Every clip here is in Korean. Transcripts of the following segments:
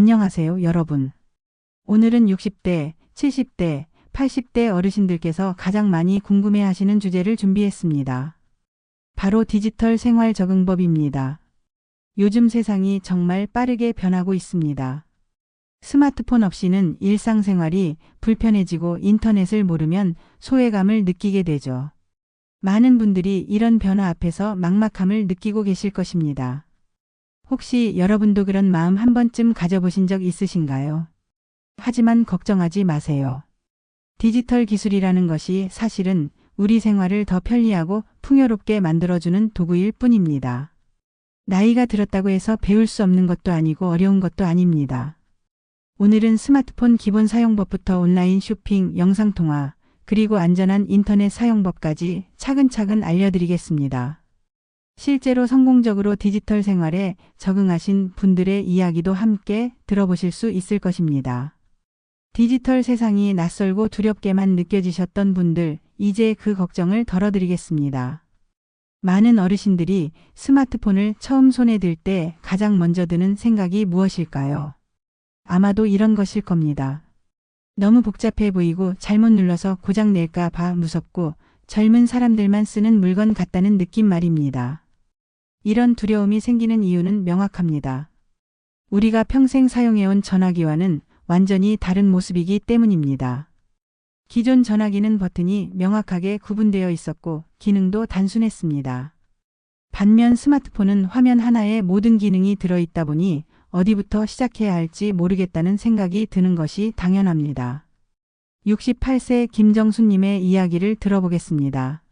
안녕하세요, 여러분. 오늘은 60대, 70대, 80대 어르신들께서 가장 많이 궁금해 하시는 주제를 준비했습니다. 바로 디지털 생활 적응법입니다. 요즘 세상이 정말 빠르게 변하고 있습니다. 스마트폰 없이는 일상생활이 불편해지고 인터넷을 모르면 소외감을 느끼게 되죠. 많은 분들이 이런 변화 앞에서 막막함을 느끼고 계실 것입니다. 혹시 여러분도 그런 마음 한 번쯤 가져보신 적 있으신가요? 하지만 걱정하지 마세요. 디지털 기술이라는 것이 사실은 우리 생활을 더 편리하고 풍요롭게 만들어주는 도구일 뿐입니다. 나이가 들었다고 해서 배울 수 없는 것도 아니고 어려운 것도 아닙니다. 오늘은 스마트폰 기본 사용법부터 온라인 쇼핑, 영상통화, 그리고 안전한 인터넷 사용법까지 차근차근 알려드리겠습니다. 실제로 성공적으로 디지털 생활에 적응하신 분들의 이야기도 함께 들어보실 수 있을 것입니다. 디지털 세상이 낯설고 두렵게만 느껴지셨던 분들, 이제 그 걱정을 덜어드리겠습니다. 많은 어르신들이 스마트폰을 처음 손에 들 때 가장 먼저 드는 생각이 무엇일까요? 아마도 이런 것일 겁니다. 너무 복잡해 보이고 잘못 눌러서 고장 낼까 봐 무섭고 젊은 사람들만 쓰는 물건 같다는 느낌 말입니다. 이런 두려움이 생기는 이유는 명확합니다. 우리가 평생 사용해온 전화기와는 완전히 다른 모습이기 때문입니다. 기존 전화기는 버튼이 명확하게 구분되어 있었고 기능도 단순했습니다. 반면 스마트폰은 화면 하나에 모든 기능이 들어있다 보니 어디부터 시작해야 할지 모르겠다는 생각이 드는 것이 당연합니다. 68세 김정수님의 이야기를 들어보겠습니다.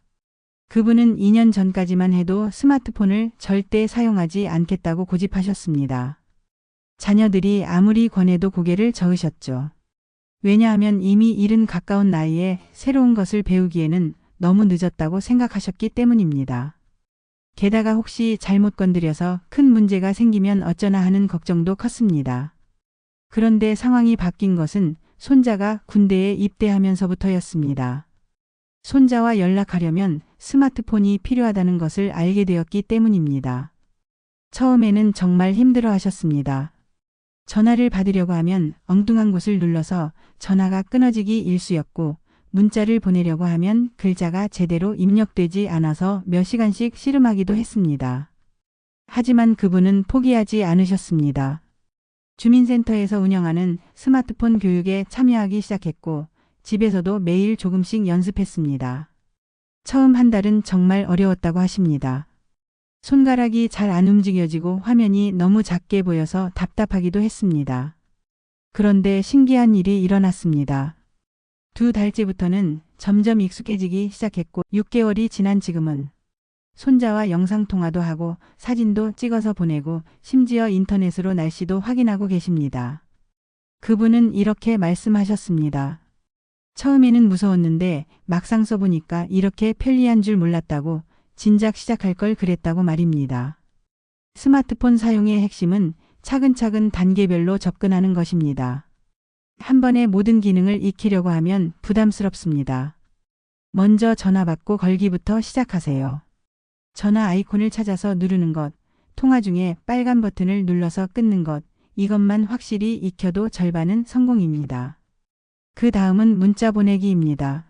그분은 2년 전까지만 해도 스마트폰을 절대 사용하지 않겠다고 고집하셨습니다. 자녀들이 아무리 권해도 고개를 저으셨죠. 왜냐하면 이미 이른 가까운 나이에 새로운 것을 배우기에는 너무 늦었다고 생각하셨기 때문입니다. 게다가 혹시 잘못 건드려서 큰 문제가 생기면 어쩌나 하는 걱정도 컸습니다. 그런데 상황이 바뀐 것은 손자가 군대에 입대하면서부터였습니다. 손자와 연락하려면 스마트폰이 필요하다는 것을 알게 되었기 때문입니다. 처음에는 정말 힘들어 하셨습니다. 전화를 받으려고 하면 엉뚱한 곳을 눌러서 전화가 끊어지기 일쑤였고 문자를 보내려고 하면 글자가 제대로 입력되지 않아서 몇 시간씩 씨름하기도 했습니다. 하지만 그분은 포기하지 않으셨습니다. 주민센터에서 운영하는 스마트폰 교육에 참여하기 시작했고 집에서도 매일 조금씩 연습했습니다. 처음 한 달은 정말 어려웠다고 하십니다. 손가락이 잘 안 움직여지고 화면이 너무 작게 보여서 답답하기도 했습니다. 그런데 신기한 일이 일어났습니다. 두 달째부터는 점점 익숙해지기 시작했고 6개월이 지난 지금은 손자와 영상통화도 하고 사진도 찍어서 보내고 심지어 인터넷으로 날씨도 확인하고 계십니다. 그분은 이렇게 말씀하셨습니다. 처음에는 무서웠는데 막상 써보니까 이렇게 편리한 줄 몰랐다고 진작 시작할 걸 그랬다고 말입니다. 스마트폰 사용의 핵심은 차근차근 단계별로 접근하는 것입니다. 한 번에 모든 기능을 익히려고 하면 부담스럽습니다. 먼저 전화 받고 걸기부터 시작하세요. 전화 아이콘을 찾아서 누르는 것, 통화 중에 빨간 버튼을 눌러서 끊는 것, 이것만 확실히 익혀도 절반은 성공입니다. 그 다음은 문자 보내기입니다.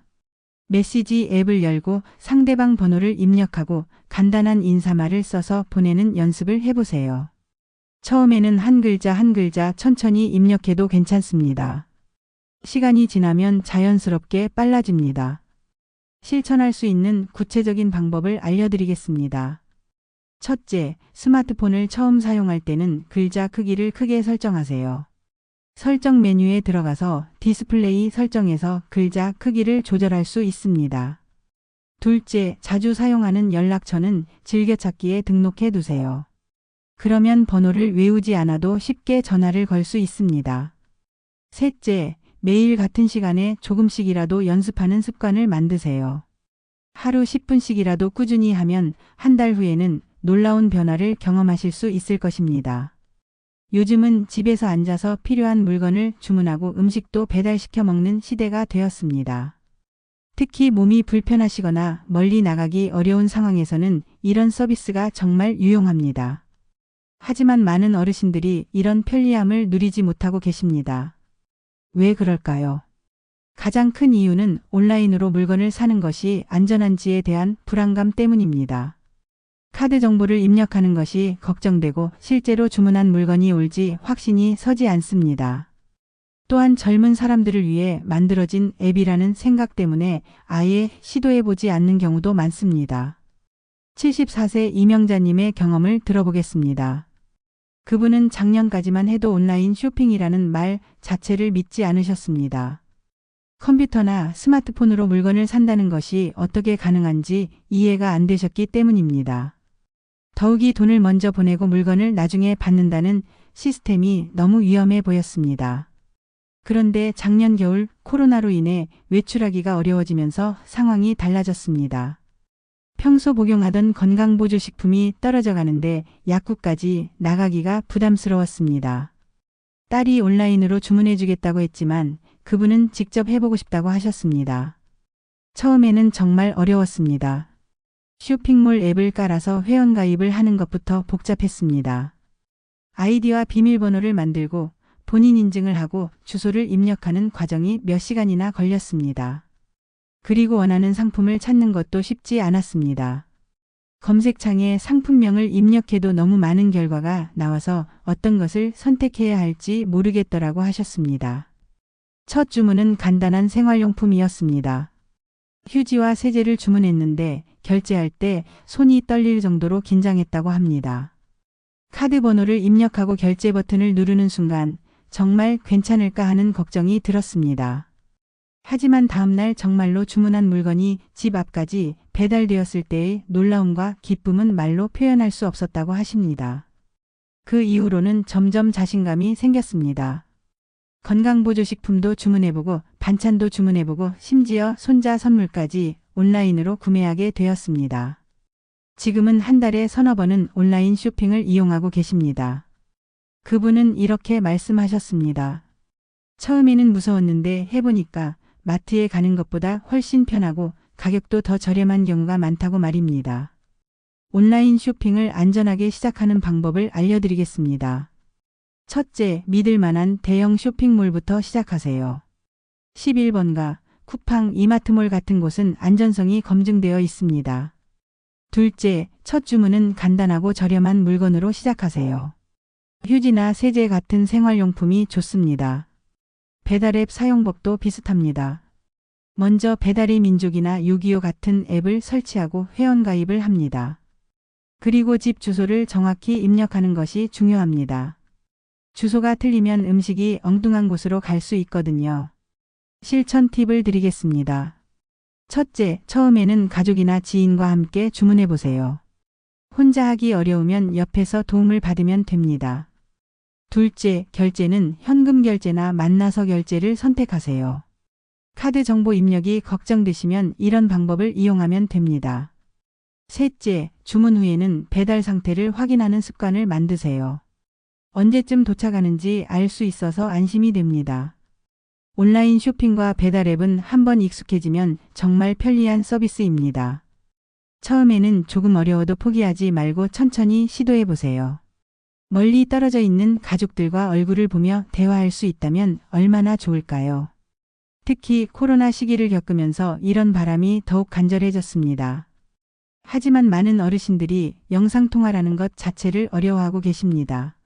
메시지 앱을 열고 상대방 번호를 입력하고 간단한 인사말을 써서 보내는 연습을 해보세요. 처음에는 한 글자 한 글자 천천히 입력해도 괜찮습니다. 시간이 지나면 자연스럽게 빨라집니다. 실천할 수 있는 구체적인 방법을 알려드리겠습니다. 첫째, 스마트폰을 처음 사용할 때는 글자 크기를 크게 설정하세요. 설정 메뉴에 들어가서 디스플레이 설정에서 글자 크기를 조절할 수 있습니다. 둘째, 자주 사용하는 연락처는 즐겨찾기에 등록해 두세요. 그러면 번호를 외우지 않아도 쉽게 전화를 걸 수 있습니다. 셋째, 매일 같은 시간에 조금씩이라도 연습하는 습관을 만드세요. 하루 10분씩이라도 꾸준히 하면 한 달 후에는 놀라운 변화를 경험하실 수 있을 것입니다. 요즘은 집에서 앉아서 필요한 물건을 주문하고 음식도 배달시켜 먹는 시대가 되었습니다. 특히 몸이 불편하시거나 멀리 나가기 어려운 상황에서는 이런 서비스가 정말 유용합니다. 하지만 많은 어르신들이 이런 편리함을 누리지 못하고 계십니다. 왜 그럴까요? 가장 큰 이유는 온라인으로 물건을 사는 것이 안전한지에 대한 불안감 때문입니다. 카드 정보를 입력하는 것이 걱정되고 실제로 주문한 물건이 올지 확신이 서지 않습니다. 또한 젊은 사람들을 위해 만들어진 앱이라는 생각 때문에 아예 시도해보지 않는 경우도 많습니다. 74세 이명자님의 경험을 들어보겠습니다. 그분은 작년까지만 해도 온라인 쇼핑이라는 말 자체를 믿지 않으셨습니다. 컴퓨터나 스마트폰으로 물건을 산다는 것이 어떻게 가능한지 이해가 안 되셨기 때문입니다. 더욱이 돈을 먼저 보내고 물건을 나중에 받는다는 시스템이 너무 위험해 보였습니다. 그런데 작년 겨울 코로나로 인해 외출하기가 어려워지면서 상황이 달라졌습니다. 평소 복용하던 건강보조식품이 떨어져 가는데 약국까지 나가기가 부담스러웠습니다. 딸이 온라인으로 주문해 주겠다고 했지만 그분은 직접 해보고 싶다고 하셨습니다. 처음에는 정말 어려웠습니다. 쇼핑몰 앱을 깔아서 회원가입을 하는 것부터 복잡했습니다. 아이디와 비밀번호를 만들고 본인 인증을 하고 주소를 입력하는 과정이 몇 시간이나 걸렸습니다. 그리고 원하는 상품을 찾는 것도 쉽지 않았습니다. 검색창에 상품명을 입력해도 너무 많은 결과가 나와서 어떤 것을 선택해야 할지 모르겠더라고 하셨습니다. 첫 주문은 간단한 생활용품이었습니다. 휴지와 세제를 주문했는데 결제할 때 손이 떨릴 정도로 긴장했다고 합니다. 카드 번호를 입력하고 결제 버튼을 누르는 순간 정말 괜찮을까 하는 걱정이 들었습니다. 하지만 다음날 정말로 주문한 물건이 집 앞까지 배달되었을 때의 놀라움과 기쁨은 말로 표현할 수 없었다고 하십니다. 그 이후로는 점점 자신감이 생겼습니다. 건강보조식품도 주문해보고 반찬도 주문해보고 심지어 손자 선물까지 온라인으로 구매하게 되었습니다. 지금은 한 달에 서너 번은 온라인 쇼핑을 이용하고 계십니다. 그분은 이렇게 말씀하셨습니다. 처음에는 무서웠는데 해보니까 마트에 가는 것보다 훨씬 편하고 가격도 더 저렴한 경우가 많다고 말입니다. 온라인 쇼핑을 안전하게 시작하는 방법을 알려드리겠습니다. 첫째, 믿을 만한 대형 쇼핑몰부터 시작하세요. 11번가 쿠팡 이마트몰 같은 곳은 안전성이 검증되어 있습니다. 둘째, 첫 주문은 간단하고 저렴한 물건으로 시작하세요. 휴지나 세제 같은 생활용품이 좋습니다. 배달앱 사용법도 비슷합니다. 먼저 배달의 민족이나 625 같은 앱을 설치하고 회원가입을 합니다. 그리고 집 주소를 정확히 입력하는 것이 중요합니다. 주소가 틀리면 음식이 엉뚱한 곳으로 갈 수 있거든요. 실천 팁을 드리겠습니다. 첫째, 처음에는 가족이나 지인과 함께 주문해 보세요. 혼자 하기 어려우면 옆에서 도움을 받으면 됩니다. 둘째, 결제는 현금 결제나 만나서 결제를 선택하세요. 카드 정보 입력이 걱정되시면 이런 방법을 이용하면 됩니다. 셋째, 주문 후에는 배달 상태를 확인하는 습관을 만드세요. 언제쯤 도착하는지 알 수 있어서 안심이 됩니다. 온라인 쇼핑과 배달 앱은 한번 익숙해지면 정말 편리한 서비스입니다. 처음에는 조금 어려워도 포기하지 말고 천천히 시도해 보세요. 멀리 떨어져 있는 가족들과 얼굴을 보며 대화할 수 있다면 얼마나 좋을까요? 특히 코로나 시기를 겪으면서 이런 바람이 더욱 간절해졌습니다. 하지만 많은 어르신들이 영상통화라는 것 자체를 어려워하고 계십니다.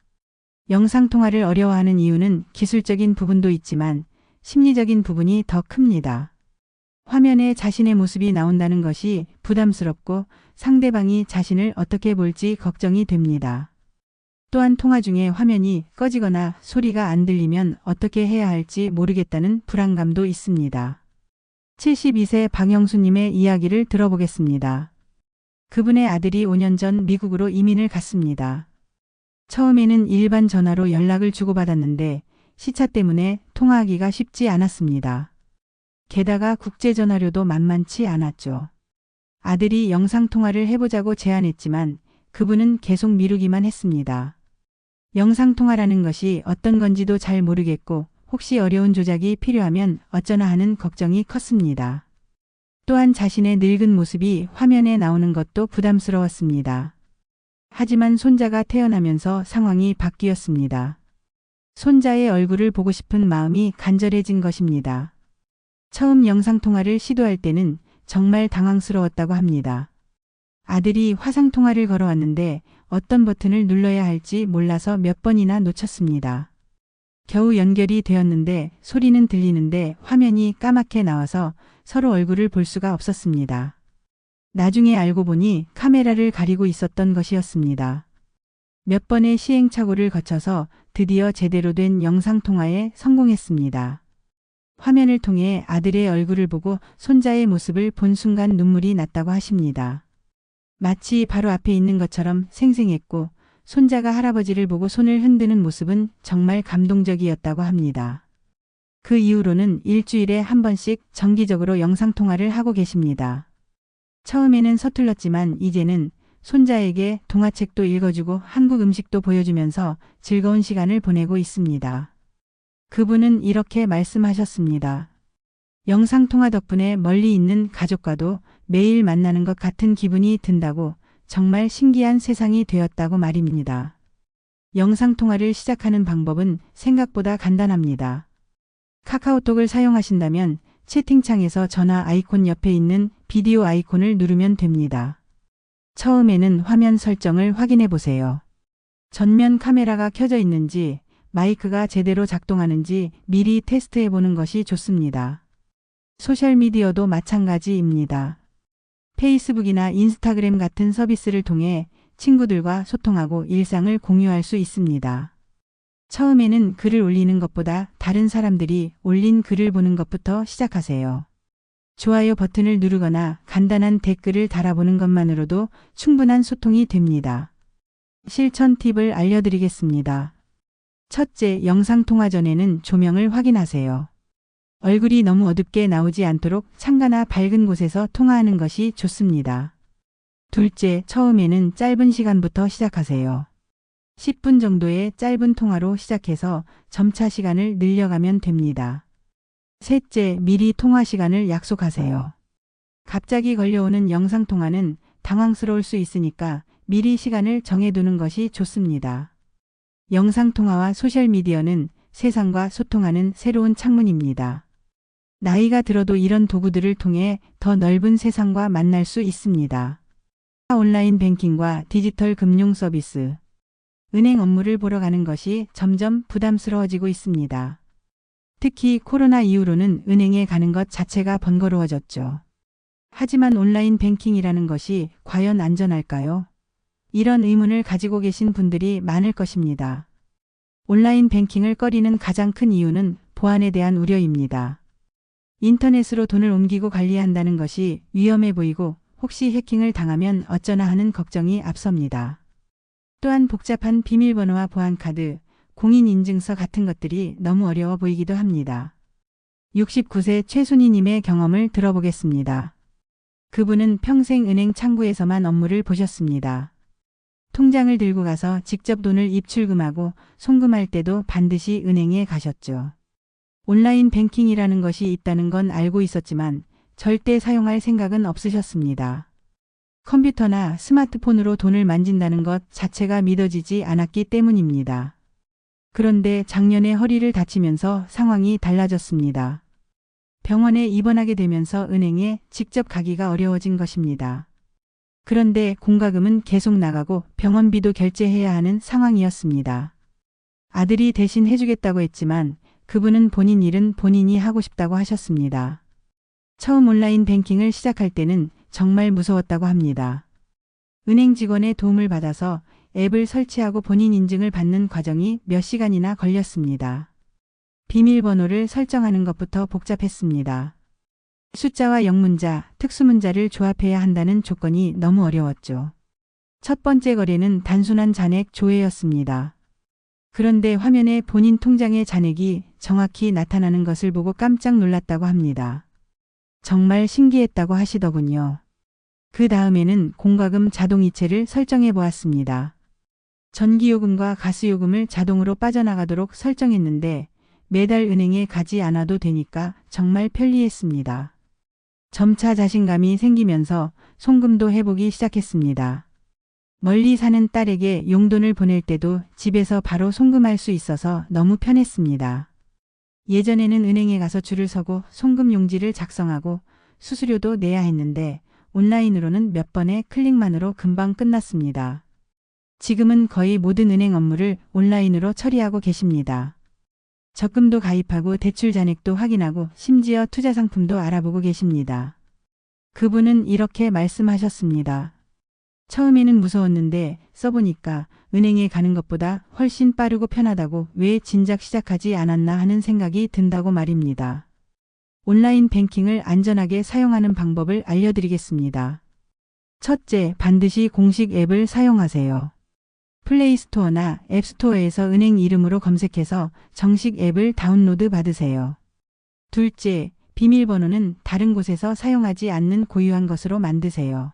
영상통화를 어려워하는 이유는 기술적인 부분도 있지만 심리적인 부분이 더 큽니다. 화면에 자신의 모습이 나온다는 것이 부담스럽고 상대방이 자신을 어떻게 볼지 걱정이 됩니다. 또한 통화 중에 화면이 꺼지거나 소리가 안 들리면 어떻게 해야 할지 모르겠다는 불안감도 있습니다. 72세 박영수님의 이야기를 들어보겠습니다. 그분의 아들이 5년 전 미국으로 이민을 갔습니다. 처음에는 일반 전화로 연락을 주고받았는데 시차 때문에 통화하기가 쉽지 않았습니다. 게다가 국제전화료도 만만치 않았죠. 아들이 영상통화를 해보자고 제안했지만 그분은 계속 미루기만 했습니다. 영상통화라는 것이 어떤 건지도 잘 모르겠고 혹시 어려운 조작이 필요하면 어쩌나 하는 걱정이 컸습니다. 또한 자신의 늙은 모습이 화면에 나오는 것도 부담스러웠습니다. 하지만 손자가 태어나면서 상황이 바뀌었습니다. 손자의 얼굴을 보고 싶은 마음이 간절해진 것입니다. 처음 영상통화를 시도할 때는 정말 당황스러웠다고 합니다. 아들이 화상통화를 걸어왔는데 어떤 버튼을 눌러야 할지 몰라서 몇 번이나 놓쳤습니다. 겨우 연결이 되었는데 소리는 들리는데 화면이 까맣게 나와서 서로 얼굴을 볼 수가 없었습니다. 나중에 알고 보니 카메라를 가리고 있었던 것이었습니다. 몇 번의 시행착오를 거쳐서 드디어 제대로 된 영상통화에 성공했습니다. 화면을 통해 아들의 얼굴을 보고 손자의 모습을 본 순간 눈물이 났다고 하십니다. 마치 바로 앞에 있는 것처럼 생생했고 손자가 할아버지를 보고 손을 흔드는 모습은 정말 감동적이었다고 합니다. 그 이후로는 일주일에 한 번씩 정기적으로 영상통화를 하고 계십니다. 처음에는 서툴렀지만 이제는 손자에게 동화책도 읽어주고 한국 음식도 보여주면서 즐거운 시간을 보내고 있습니다. 그분은 이렇게 말씀하셨습니다. 영상통화 덕분에 멀리 있는 가족과도 매일 만나는 것 같은 기분이 든다고 정말 신기한 세상이 되었다고 말입니다. 영상통화를 시작하는 방법은 생각보다 간단합니다. 카카오톡을 사용하신다면 채팅창에서 전화 아이콘 옆에 있는 비디오 아이콘을 누르면 됩니다. 처음에는 화면 설정을 확인해 보세요. 전면 카메라가 켜져 있는지 마이크가 제대로 작동하는지 미리 테스트해 보는 것이 좋습니다. 소셜미디어도 마찬가지입니다. 페이스북이나 인스타그램 같은 서비스를 통해 친구들과 소통하고 일상을 공유할 수 있습니다. 처음에는 글을 올리는 것보다 다른 사람들이 올린 글을 보는 것부터 시작하세요. 좋아요 버튼을 누르거나 간단한 댓글을 달아보는 것만으로도 충분한 소통이 됩니다. 실천 팁을 알려드리겠습니다. 첫째, 영상통화 전에는 조명을 확인하세요. 얼굴이 너무 어둡게 나오지 않도록 창가나 밝은 곳에서 통화하는 것이 좋습니다. 둘째, 처음에는 짧은 시간부터 시작하세요. 10분 정도의 짧은 통화로 시작해서 점차 시간을 늘려가면 됩니다. 셋째, 미리 통화 시간을 약속하세요. 갑자기 걸려오는 영상통화는 당황스러울 수 있으니까 미리 시간을 정해두는 것이 좋습니다. 영상통화와 소셜미디어는 세상과 소통하는 새로운 창문입니다. 나이가 들어도 이런 도구들을 통해 더 넓은 세상과 만날 수 있습니다. 온라인 뱅킹과 디지털 금융 서비스, 은행 업무를 보러 가는 것이 점점 부담스러워지고 있습니다. 특히 코로나 이후로는 은행에 가는 것 자체가 번거로워졌죠. 하지만 온라인 뱅킹이라는 것이 과연 안전할까요? 이런 의문을 가지고 계신 분들이 많을 것입니다. 온라인 뱅킹을 꺼리는 가장 큰 이유는 보안에 대한 우려입니다. 인터넷으로 돈을 옮기고 관리한다는 것이 위험해 보이고 혹시 해킹을 당하면 어쩌나 하는 걱정이 앞섭니다. 또한 복잡한 비밀번호와 보안카드, 공인인증서 같은 것들이 너무 어려워 보이기도 합니다. 69세 최순희님의 경험을 들어보겠습니다. 그분은 평생 은행 창구에서만 업무를 보셨습니다. 통장을 들고 가서 직접 돈을 입출금하고 송금할 때도 반드시 은행에 가셨죠. 온라인 뱅킹이라는 것이 있다는 건 알고 있었지만 절대 사용할 생각은 없으셨습니다. 컴퓨터나 스마트폰으로 돈을 만진다는 것 자체가 믿어지지 않았기 때문입니다. 그런데 작년에 허리를 다치면서 상황이 달라졌습니다. 병원에 입원하게 되면서 은행에 직접 가기가 어려워진 것입니다. 그런데 공과금은 계속 나가고 병원비도 결제해야 하는 상황이었습니다. 아들이 대신 해주겠다고 했지만 그분은 본인 일은 본인이 하고 싶다고 하셨습니다. 처음 온라인 뱅킹을 시작할 때는 정말 무서웠다고 합니다. 은행 직원의 도움을 받아서 앱을 설치하고 본인 인증을 받는 과정이 몇 시간이나 걸렸습니다. 비밀번호를 설정하는 것부터 복잡했습니다. 숫자와 영문자, 특수문자를 조합해야 한다는 조건이 너무 어려웠죠. 첫 번째 거래는 단순한 잔액 조회였습니다. 그런데 화면에 본인 통장의 잔액이 정확히 나타나는 것을 보고 깜짝 놀랐다고 합니다. 정말 신기했다고 하시더군요. 그 다음에는 공과금 자동이체를 설정해 보았습니다. 전기요금과 가스요금을 자동으로 빠져나가도록 설정했는데 매달 은행에 가지 않아도 되니까 정말 편리했습니다. 점차 자신감이 생기면서 송금도 해보기 시작했습니다. 멀리 사는 딸에게 용돈을 보낼 때도 집에서 바로 송금할 수 있어서 너무 편했습니다. 예전에는 은행에 가서 줄을 서고 송금 용지를 작성하고 수수료도 내야 했는데 온라인으로는 몇 번의 클릭만으로 금방 끝났습니다. 지금은 거의 모든 은행 업무를 온라인으로 처리하고 계십니다. 적금도 가입하고 대출 잔액도 확인하고 심지어 투자 상품도 알아보고 계십니다. 그분은 이렇게 말씀하셨습니다. 처음에는 무서웠는데 써보니까 은행에 가는 것보다 훨씬 빠르고 편하다고 왜 진작 시작하지 않았나 하는 생각이 든다고 말입니다. 온라인 뱅킹을 안전하게 사용하는 방법을 알려드리겠습니다. 첫째, 반드시 공식 앱을 사용하세요. 플레이스토어나 앱스토어에서 은행 이름으로 검색해서 정식 앱을 다운로드 받으세요. 둘째, 비밀번호는 다른 곳에서 사용하지 않는 고유한 것으로 만드세요.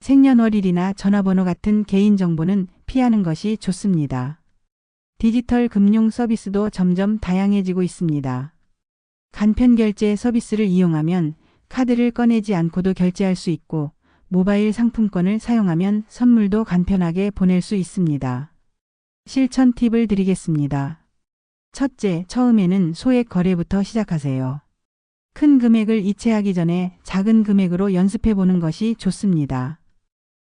생년월일이나 전화번호 같은 개인정보는 피하는 것이 좋습니다. 디지털 금융 서비스도 점점 다양해지고 있습니다. 간편 결제 서비스를 이용하면 카드를 꺼내지 않고도 결제할 수 있고 모바일 상품권을 사용하면 선물도 간편하게 보낼 수 있습니다. 실천 팁을 드리겠습니다. 첫째, 처음에는 소액 거래부터 시작하세요. 큰 금액을 이체하기 전에 작은 금액으로 연습해 보는 것이 좋습니다.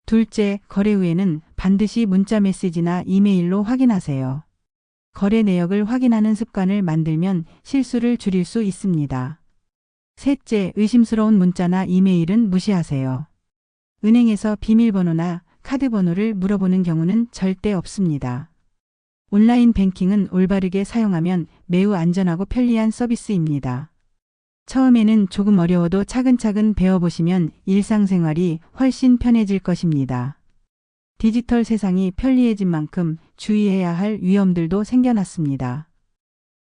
둘째, 거래 후에는 반드시 문자 메시지나 이메일로 확인하세요. 거래 내역을 확인하는 습관을 만들면 실수를 줄일 수 있습니다. 셋째, 의심스러운 문자나 이메일은 무시하세요. 은행에서 비밀번호나 카드 번호를 물어보는 경우는 절대 없습니다. 온라인 뱅킹은 올바르게 사용하면 매우 안전하고 편리한 서비스입니다. 처음에는 조금 어려워도 차근차근 배워보시면 일상생활이 훨씬 편해질 것입니다. 디지털 세상이 편리해진 만큼 주의해야 할 위험들도 생겨났습니다.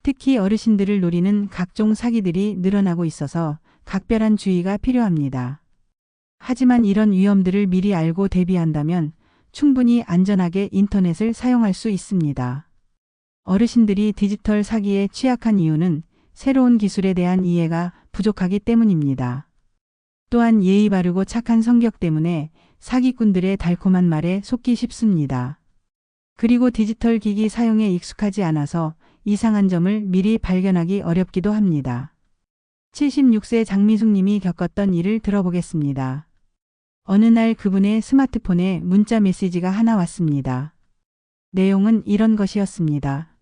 특히 어르신들을 노리는 각종 사기들이 늘어나고 있어서 각별한 주의가 필요합니다. 하지만 이런 위험들을 미리 알고 대비한다면 충분히 안전하게 인터넷을 사용할 수 있습니다. 어르신들이 디지털 사기에 취약한 이유는 새로운 기술에 대한 이해가 부족하기 때문입니다. 또한 예의 바르고 착한 성격 때문에 사기꾼들의 달콤한 말에 속기 쉽습니다. 그리고 디지털 기기 사용에 익숙하지 않아서 이상한 점을 미리 발견하기 어렵기도 합니다. 76세 장미숙 님이 겪었던 일을 들어보겠습니다. 어느 날 그분의 스마트폰에 문자 메시지가 하나 왔습니다. 내용은 이런 것이었습니다.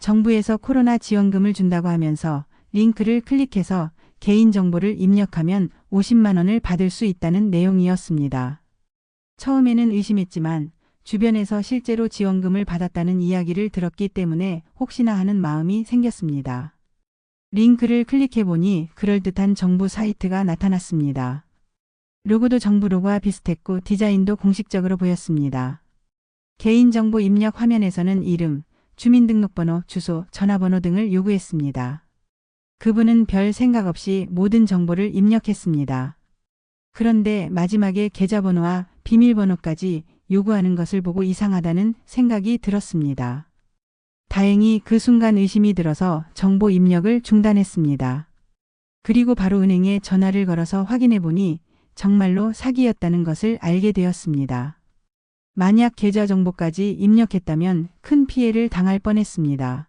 정부에서 코로나 지원금을 준다고 하면서 링크를 클릭해서 개인정보를 입력하면 50만 원을 받을 수 있다는 내용이었습니다. 처음에는 의심했지만 주변에서 실제로 지원금을 받았다는 이야기를 들었기 때문에 혹시나 하는 마음이 생겼습니다. 링크를 클릭해보니 그럴듯한 정부 사이트가 나타났습니다. 로고도 정부 로고와 비슷했고 디자인도 공식적으로 보였습니다. 개인정보 입력 화면에서는 이름, 주민등록번호, 주소, 전화번호 등을 요구했습니다. 그분은 별 생각 없이 모든 정보를 입력했습니다. 그런데 마지막에 계좌번호와 비밀번호까지 요구하는 것을 보고 이상하다는 생각이 들었습니다. 다행히 그 순간 의심이 들어서 정보 입력을 중단했습니다. 그리고 바로 은행에 전화를 걸어서 확인해 보니 정말로 사기였다는 것을 알게 되었습니다. 만약 계좌 정보까지 입력했다면 큰 피해를 당할 뻔했습니다.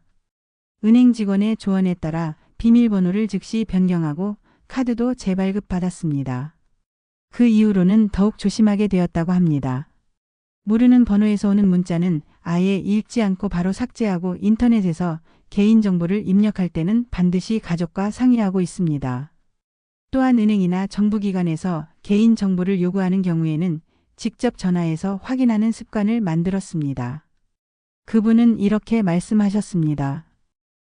은행 직원의 조언에 따라 비밀번호를 즉시 변경하고 카드도 재발급 받았습니다. 그 이후로는 더욱 조심하게 되었다고 합니다. 모르는 번호에서 오는 문자는 아예 읽지 않고 바로 삭제하고 인터넷에서 개인정보를 입력할 때는 반드시 가족과 상의하고 있습니다. 또한 은행이나 정부기관에서 개인 정보를 요구하는 경우에는 직접 전화해서 확인하는 습관을 만들었습니다. 그분은 이렇게 말씀하셨습니다.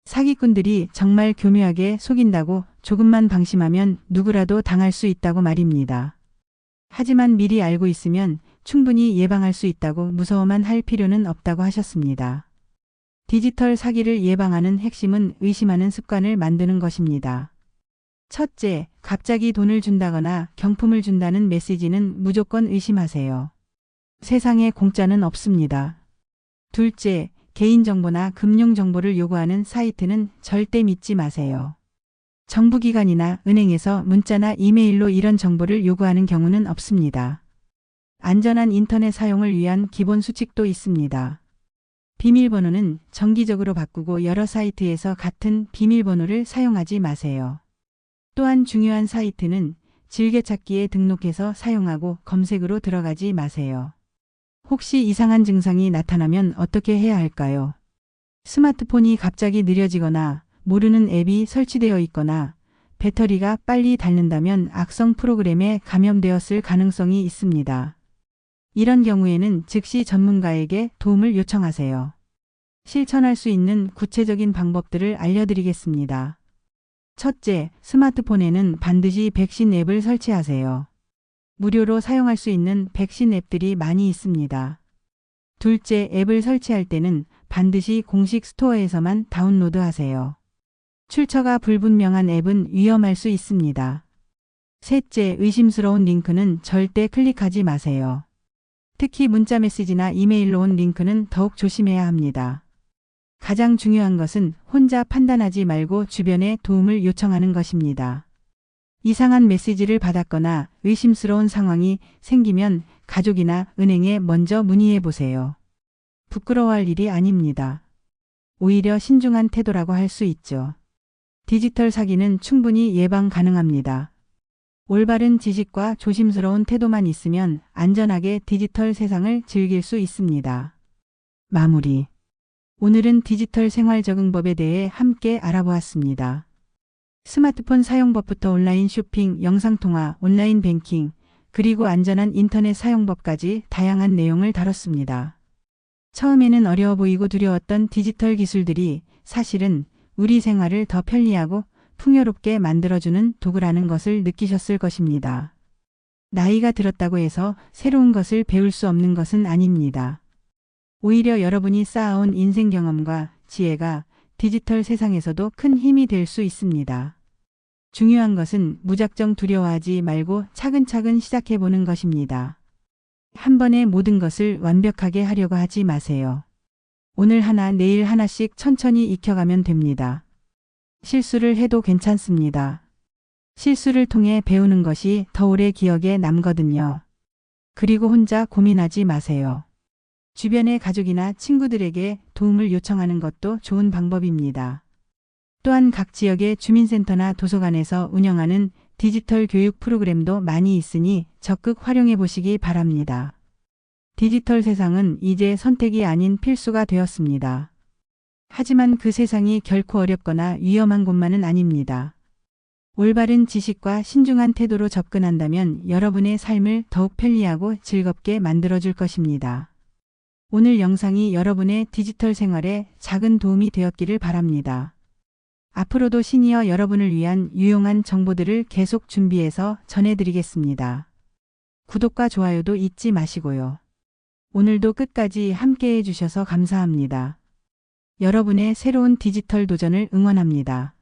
사기꾼들이 정말 교묘하게 속인다고 조금만 방심하면 누구라도 당할 수 있다고 말입니다. 하지만 미리 알고 있으면 충분히 예방할 수 있다고 무서워만 할 필요는 없다고 하셨습니다. 디지털 사기를 예방하는 핵심은 의심하는 습관을 만드는 것입니다. 첫째, 갑자기 돈을 준다거나 경품을 준다는 메시지는 무조건 의심하세요. 세상에 공짜는 없습니다. 둘째, 개인정보나 금융정보를 요구하는 사이트는 절대 믿지 마세요. 정부기관이나 은행에서 문자나 이메일로 이런 정보를 요구하는 경우는 없습니다. 안전한 인터넷 사용을 위한 기본 수칙도 있습니다. 비밀번호는 정기적으로 바꾸고 여러 사이트에서 같은 비밀번호를 사용하지 마세요. 또한 중요한 사이트는 즐겨찾기에 등록해서 사용하고 검색으로 들어가지 마세요. 혹시 이상한 증상이 나타나면 어떻게 해야 할까요? 스마트폰이 갑자기 느려지거나 모르는 앱이 설치되어 있거나 배터리가 빨리 닳는다면 악성 프로그램에 감염되었을 가능성이 있습니다. 이런 경우에는 즉시 전문가에게 도움을 요청하세요. 실천할 수 있는 구체적인 방법들을 알려드리겠습니다. 첫째, 스마트폰에는 반드시 백신 앱을 설치하세요. 무료로 사용할 수 있는 백신 앱들이 많이 있습니다. 둘째, 앱을 설치할 때는 반드시 공식 스토어에서만 다운로드 하세요. 출처가 불분명한 앱은 위험할 수 있습니다. 셋째, 의심스러운 링크는 절대 클릭하지 마세요. 특히 문자 메시지나 이메일로 온 링크는 더욱 조심해야 합니다. 가장 중요한 것은 혼자 판단하지 말고 주변에 도움을 요청하는 것입니다. 이상한 메시지를 받았거나 의심스러운 상황이 생기면 가족이나 은행에 먼저 문의해 보세요. 부끄러워할 일이 아닙니다. 오히려 신중한 태도라고 할 수 있죠. 디지털 사기는 충분히 예방 가능합니다. 올바른 지식과 조심스러운 태도만 있으면 안전하게 디지털 세상을 즐길 수 있습니다. 마무리. 오늘은 디지털 생활 적응법에 대해 함께 알아보았습니다. 스마트폰 사용법부터 온라인 쇼핑, 영상통화, 온라인 뱅킹, 그리고 안전한 인터넷 사용법까지 다양한 내용을 다뤘습니다. 처음에는 어려워 보이고 두려웠던 디지털 기술들이 사실은 우리 생활을 더 편리하고 풍요롭게 만들어주는 도구라는 것을 느끼셨을 것입니다. 나이가 들었다고 해서 새로운 것을 배울 수 없는 것은 아닙니다. 오히려 여러분이 쌓아온 인생 경험과 지혜가 디지털 세상에서도 큰 힘이 될 수 있습니다. 중요한 것은 무작정 두려워하지 말고 차근차근 시작해보는 것입니다. 한 번에 모든 것을 완벽하게 하려고 하지 마세요. 오늘 하나 내일 하나씩 천천히 익혀가면 됩니다. 실수를 해도 괜찮습니다. 실수를 통해 배우는 것이 더 오래 기억에 남거든요. 그리고 혼자 고민하지 마세요. 주변의 가족이나 친구들에게 도움을 요청하는 것도 좋은 방법입니다. 또한 각 지역의 주민센터나 도서관에서 운영하는 디지털 교육 프로그램도 많이 있으니 적극 활용해 보시기 바랍니다. 디지털 세상은 이제 선택이 아닌 필수가 되었습니다. 하지만 그 세상이 결코 어렵거나 위험한 곳만은 아닙니다. 올바른 지식과 신중한 태도로 접근한다면 여러분의 삶을 더욱 편리하고 즐겁게 만들어줄 것입니다. 오늘 영상이 여러분의 디지털 생활에 작은 도움이 되었기를 바랍니다. 앞으로도 시니어 여러분을 위한 유용한 정보들을 계속 준비해서 전해드리겠습니다. 구독과 좋아요도 잊지 마시고요. 오늘도 끝까지 함께 해 주셔서 감사합니다. 여러분의 새로운 디지털 도전을 응원합니다.